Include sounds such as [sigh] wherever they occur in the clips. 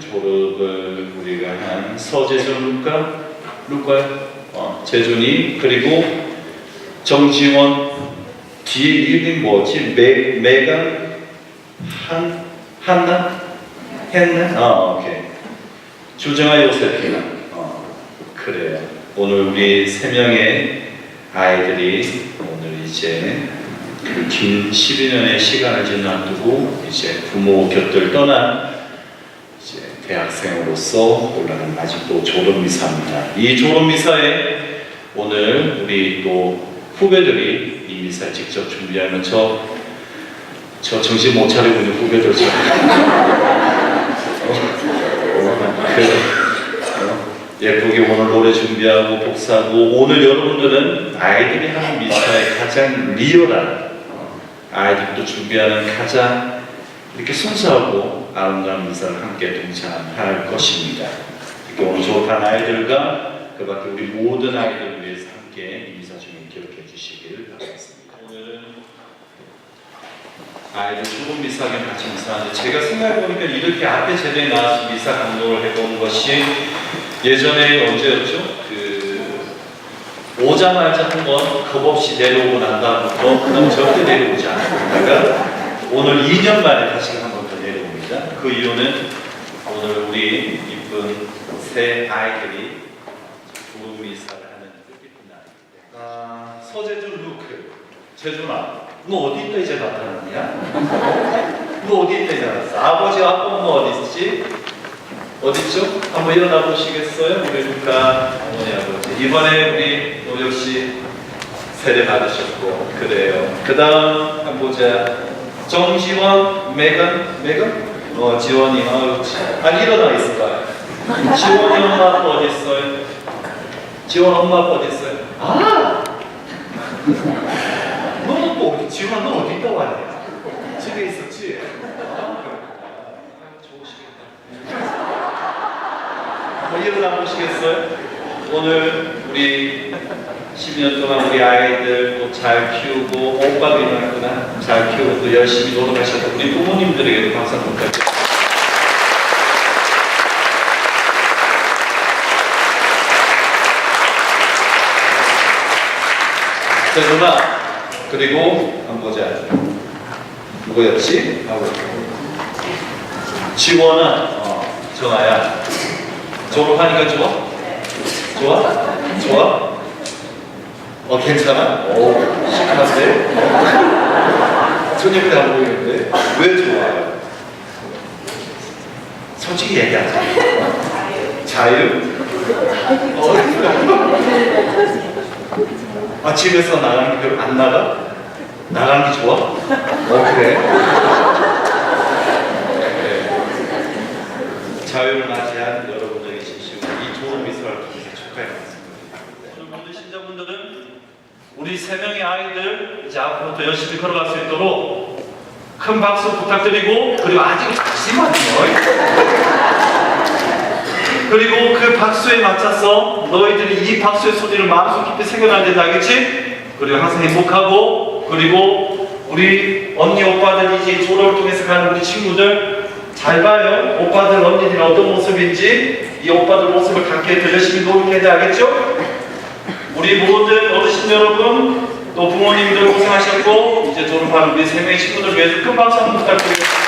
졸업을 우리가 한 서재준 루카 루카 어, 재준이 그리고 정지원 뒤에 이름이 뭐지? 메 메간 한 한나? 했나? 아 오케이. 주정아 요세피나. 어 그래요. 오늘 우리 세 명의 아이들이 오늘 이제 그 긴 12년의 시간을 지나두고 이제 부모 곁을 떠난 이제 대학생으로서 올라간 아직도 졸업 미사입니다. 이 졸업 미사에 오늘 우리 또 후배들이 이 미사 직접 준비하는 저, 저 정신 못 차리고 있는 후배들 저 어, 그, 어, 예쁘게 오늘 노래 준비하고 복사하고 오늘 여러분들은 아이들이 하는 미사의 가장 리얼한 어, 아이들도 준비하는 가장 이렇게 순수하고 아름다운 미사를 함께 동참할 것입니다. 이렇게 오늘 졸업한 아이들과 그 밖에 우리 모든 아이들을 위해서 함께 이 미사 중에 기록해 주시길 바라겠습니다. 오늘은 아이들 조금 미사하게 같이 미사하는데 제가 생각해보니까 이렇게 앞에 제대로 나와서 미사 감독을 해본 것이 예전에 언제였죠? 그 오자마자 한번 겁없이 내려오고 난 다음부터 그 다음 절대 내려오지 않았다가 오늘 2년 만에 다시 한 번 더 내려옵니다. 그 이유는 오늘 우리 이쁜 새 아이들이 좋은 미사를 하는 뜻깊은 날입니다. 아, 서재준 루크, 재준아, 너 어디 있다 이제 나타났냐? [laughs] 너 어디 있다 이제 나타났어? 아버지, 아빠, 엄마 어디 있지? 어디 있죠? 한번 일어나 보시겠어요? 우리 루카 어머니 아버지. 이번에 우리 노혁 씨 세례 받으셨고 그래요. 그 다음 한번 보자. 정지원, 메간, 메간? 어, 지원이, 어, 아니 일어나 있을까요? 지원이 엄마 아빠 어디 있어요? 지원 엄마 아빠 어디 있어요? 아! [laughs] 너는 또 어디, 지원 너 어디 있다 왔냐? 집에 있었지? 아, 그렇구나. 좋으시겠다. 한번 일어나 보시겠어요? 오늘 우리 10년 동안 우리 아이들 또잘 키우고 오빠도 일어났구나 잘 키우고 또 열심히 노력하셨던 우리 부모님들에게도 한번 부탁드립니다. 자 누나 그리고 한번 보자 누구였지? 하고 지원아 어, 정아야 졸업하니까 좋아? 좋아? 좋아? 어 괜찮아? 오 시크한데? 손님이 안 보이는데? 왜 좋아요? 솔직히 얘기하자 자유? 어, 아 집에서 나가는 게 별로 안 나가? 나가는 게 좋아? 어 그래? 그래. 자유를 맞이한 여러분들에게 진심으로 이 좋은 미소를 통해서 축하해 드리겠습니다. 오늘 모든 신자분들은 우리 세 명의 아이들 이제 앞으로 더 열심히 걸어갈 수 있도록 큰 박수 부탁드리고 그리고 아직 잠시만요. [laughs] 그리고 그 박수에 맞춰서 너희들이 이 박수의 소리를 마음속 깊이 새겨놔야 된다 알겠지? 그리고 항상 행복하고 그리고 우리 언니 오빠들 이제 졸업을 통해서 가는 우리 친구들 잘 봐요 오빠들 언니들이 어떤 모습인지 이 오빠들 모습을 갖게 더 열심히 노력해야 돼 알겠죠? 우리 모든 어르신 여러분 또 부모님들 고생하셨고 이제 졸업하는 우리 세 명의 친구들 위해서 큰 박수 한번 부탁드립니다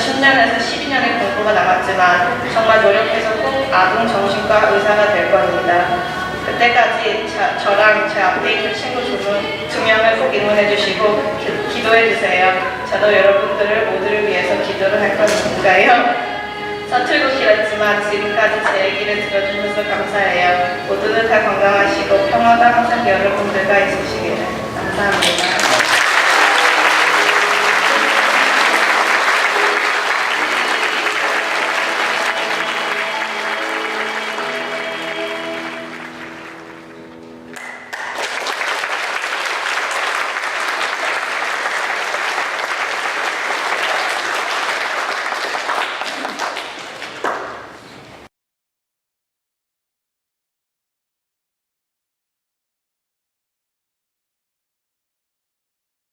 10년에서 12년의 공부가 남았지만 정말 노력해서 꼭 아동 정신과 의사가 될 겁니다. 그때까지 자- 저랑 제 앞에 있는 친구 두, 명을 꼭 응원해 주시고 기, 기도해 주세요. 저도 여러분들을 모두를 위해서 기도를 할 거니까요. 서툴고 길었지만 지금까지 제 얘기를 들어주셔서 감사해요. 모두들 다 건강하시고 평화가 항상 여러분들과 있으시기를 감사합니다.